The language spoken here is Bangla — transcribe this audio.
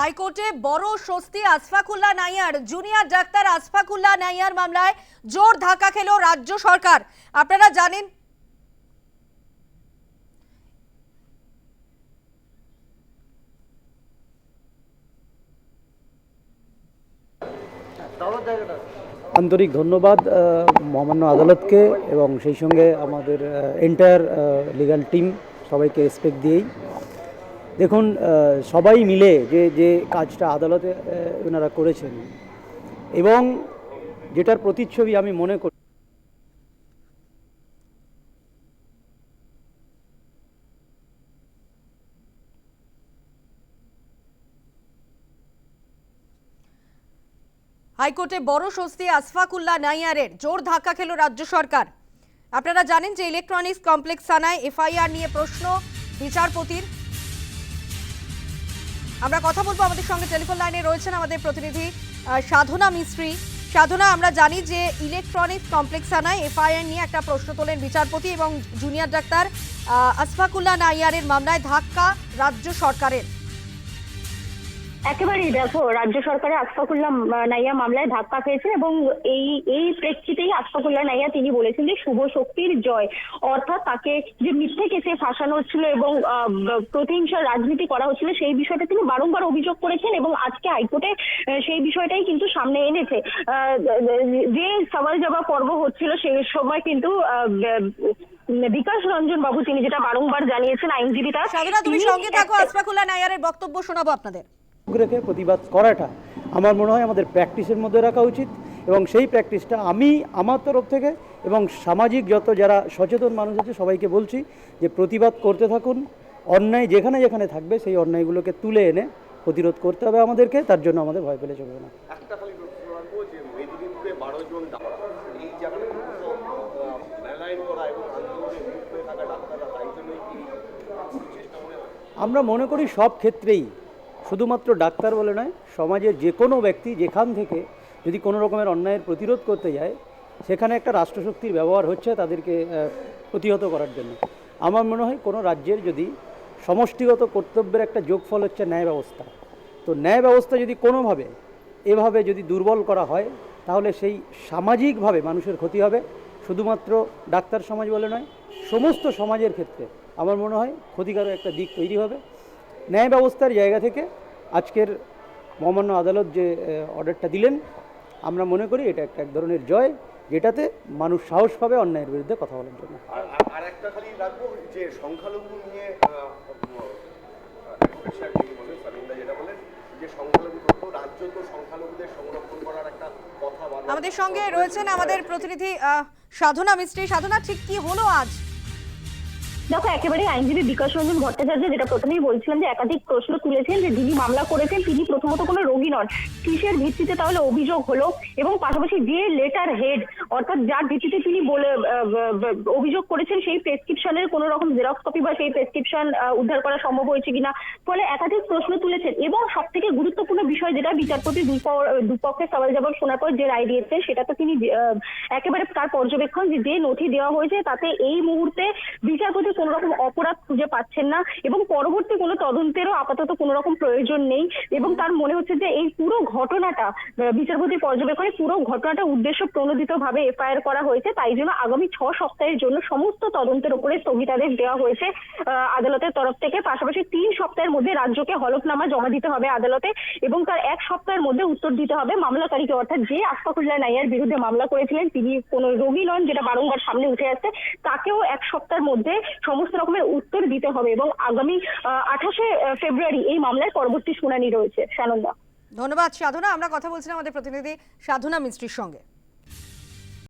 হাইকোর্টে বড় স্বস্তি আসফাকুল্লাহ নাইয়ার, জুনিয়র ডাক্তার আসফাকুল্লাহ নাইয়ার মামলায় জোর ধাক্কা খেল রাজ্য সরকার। আপনারা জানেন আন্তরিক ধন্যবাদ মহামান্য আদালতকে এবং সেই সঙ্গে আমাদের এন্টায়ার লিগাল টিম সবাইকে রেসপেক্ট দিয়েই। দেখুন সবাই মিলে যে যে কাজটা আদালতে ওনারা করেছেন এবং যেটার প্রতিচ্ছবি আমি মনে করি হাইকোর্টে বড় স্বস্তি আসফাকুল্লাহ নাইয়ারের। জোর ধাক্কা খেল রাজ্য সরকার। আপনারা জানেন যে ইলেকট্রনিক্স কমপ্লেক্স থানায় এফআইআর নিয়ে প্রশ্ন বিচারপতির। আমরা কথা বলব আমাদের সঙ্গে টেলিফোন লাইনে রয়েছেন আমাদের প্রতিনিধি সাধনা মিস্ত্রি। সাধনা, আমরা জানি যে ইলেকট্রনিক কমপ্লেক্স আনায় এফআইআর নিয়ে একটা প্রশ্ন তোলেন বিচারপতি এবং জুনিয়র ডাক্তার আসফাকুল্লা আসফাকুল্লাহ নাইয়ারের মামলায় ধাক্কা রাজ্য সরকারের। একেবারেই দেখো রাজ্য সরকারের আশফাকুল্লাহ নাইয়া মামলায় ধাক্কা খেয়েছে এবং এই এই প্রেক্ষিতেই আশফাকুল্লাহ নাইয়া তিনি বলেছেন যে শুভ শক্তির জয়। অর্থাৎ তাকে যে মিথ্যে কেসে ফাঁসানো হচ্ছিল এবং প্রতিহিংসার রাজনীতি করা হচ্ছিল সেই বিষয়টা তিনি বারংবার অভিযোগ করেছেন এবং আজকে হাইকোর্টে সেই বিষয়টাই কিন্তু সামনে এনেছে। আহ, যে সওয়াল জবাব পর্ব হচ্ছিল সেই সময় কিন্তু বিকাশ রঞ্জন বাবু তিনি যেটা বারংবার জানিয়েছেন আইনজীবী তার তুমি সঙ্গে থাকো আসফাকুল্লাহ নাইয়ারের বক্তব্য শোনাবো আপনাদের। রেখে প্রতিবাদ করাটা আমার মনে হয় আমাদের প্র্যাকটিসের মধ্যে রাখা উচিত এবং সেই প্র্যাকটিসটা আমি আমার তরফ থেকে এবং সামাজিক যত যারা সচেতন মানুষ আছে সবাইকে বলছি যে প্রতিবাদ করতে থাকুন। অন্যায় যেখানে যেখানে থাকবে সেই অন্যায়গুলোকে তুলে এনে প্রতিরোধ করতে হবে আমাদেরকে তার জন্য আমাদের ভয় পেলে চলবে না। আমরা মনে করি সব ক্ষেত্রেই শুধুমাত্র ডাক্তার বলে নয়, সমাজের যে কোনো ব্যক্তি যেখান থেকে যদি কোনো রকমের অন্যায়ের প্রতিরোধ করতে যায়, সেখানে একটা রাষ্ট্রশক্তির ব্যবহার হচ্ছে তাদেরকে প্রতিহত করার জন্য। আমার মনে হয় কোনো রাজ্যের যদি সমষ্টিগত কর্তব্যের একটা যোগফল হচ্ছে ন্যায় ব্যবস্থা। তো ন্যায় ব্যবস্থা যদি কোনোভাবে, এভাবে যদি দুর্বল করা হয়, তাহলে সেই সামাজিকভাবে মানুষের ক্ষতি হবে। শুধুমাত্র ডাক্তার সমাজ বলে নয়, সমস্ত সমাজের ক্ষেত্রে আমার মনে হয় ক্ষতিকারক একটা দিক তৈরি হবে। ন্যায় ব্যবস্থার জায়গা থেকে আজকের মহামান্য আদালত যে অর্ডারটা দিলেন আমরা মনে করি এটা একটা এক ধরনের জয় যেটাতে মানুষ সাহস পাবে অন্যায়ের বিরুদ্ধে কথা বলার জন্য। আর একটা খালি রাখব যে সংখ্যালঘু নিয়ে আমাদের সঙ্গে রয়েছেন আমাদের প্রতিনিধি সাধনা মিস্ত্রি। সাধনা ঠিক কি হলো আজ? দেখো, একেবারে আইনজীবী বিকাশ রঞ্জন ভট্টাচার্য যেটা প্রথমেই বলছিলাম যে একাধিক প্রশ্ন তুলেছেন যে যিনি মামলা করেছেন, তিনি প্রথমত কোনো রোগী নন। কিসের ভিত্তিতে তাহলে অভিযোগ হলো? এবং পাশাপাশি যে লেটার হেড অর্থাৎ যার ভিত্তিতে তিনি বলে অভিযোগ করেছেন, সেই প্রেসক্রিপশনের কোনো রকম জেরক্স কপি বা সেই প্রেসক্রিপশন উদ্ধার করা সম্ভব হয়েছে কিনা? ফলে একাধিক প্রশ্ন তুলেছেন। এবং সব থেকে গুরুত্বপূর্ণ বিষয় যেটা বিচারপতি দুপক্ষের সবাই জবাব শোনার পর যে রায় দিয়েছে সেটা তো তিনি একেবারে তার পর্যবেক্ষণ যে নথি দেওয়া হয়েছে, তাতে এই মুহূর্তে বিচারপতি কোনো রকম অপরাধ খুঁজে পাচ্ছেন না এবং পরবর্তী কোনো তদন্তেরও আপাতত কোনো রকম প্রয়োজন নেই এবং তার মনে হচ্ছে যে এই পুরো ঘটনাটা বিচারপতি পর্যবেক্ষণে পুরো ঘটনাটা উদ্দেশ্য প্রণোদিত ভাবে এফআইআর করা হয়েছে, তাই জন্য আগামী ছ সপ্তাহের জন্য সমস্ত তদন্তের উপরে স্থগিতাদেশ দেওয়া হয়েছে আদালতের তরফ থেকে। পাশাপাশি তিন সপ্তাহের মধ্যে রাজ্যকে হলফনামা জমা দিতে হবে আদালতে এবং তার এক সপ্তাহের মধ্যে উত্তর দিতে হবে মামলাকারীকে অর্থাৎ যে আশফাকুল্লাহ নাইয়ার বিরুদ্ধে মামলা করেছিলেন, তিনি কোনো রোগী নন, যেটা বারংবার সামনে উঠে আসছে, তাকেও এক সপ্তাহের মধ্যে সমস্ত রকমের উত্তর দিতে হবে এবং আগামী আঠাশে ফেব্রুয়ারি এই মামলার পরবর্তী শুনানি রয়েছে সানন্দা ধন্যবাদ, সাধনা। আমরা কথা বলছিলাম আমাদের প্রতিনিধি সাধনা মিস্ত্রির সঙ্গে।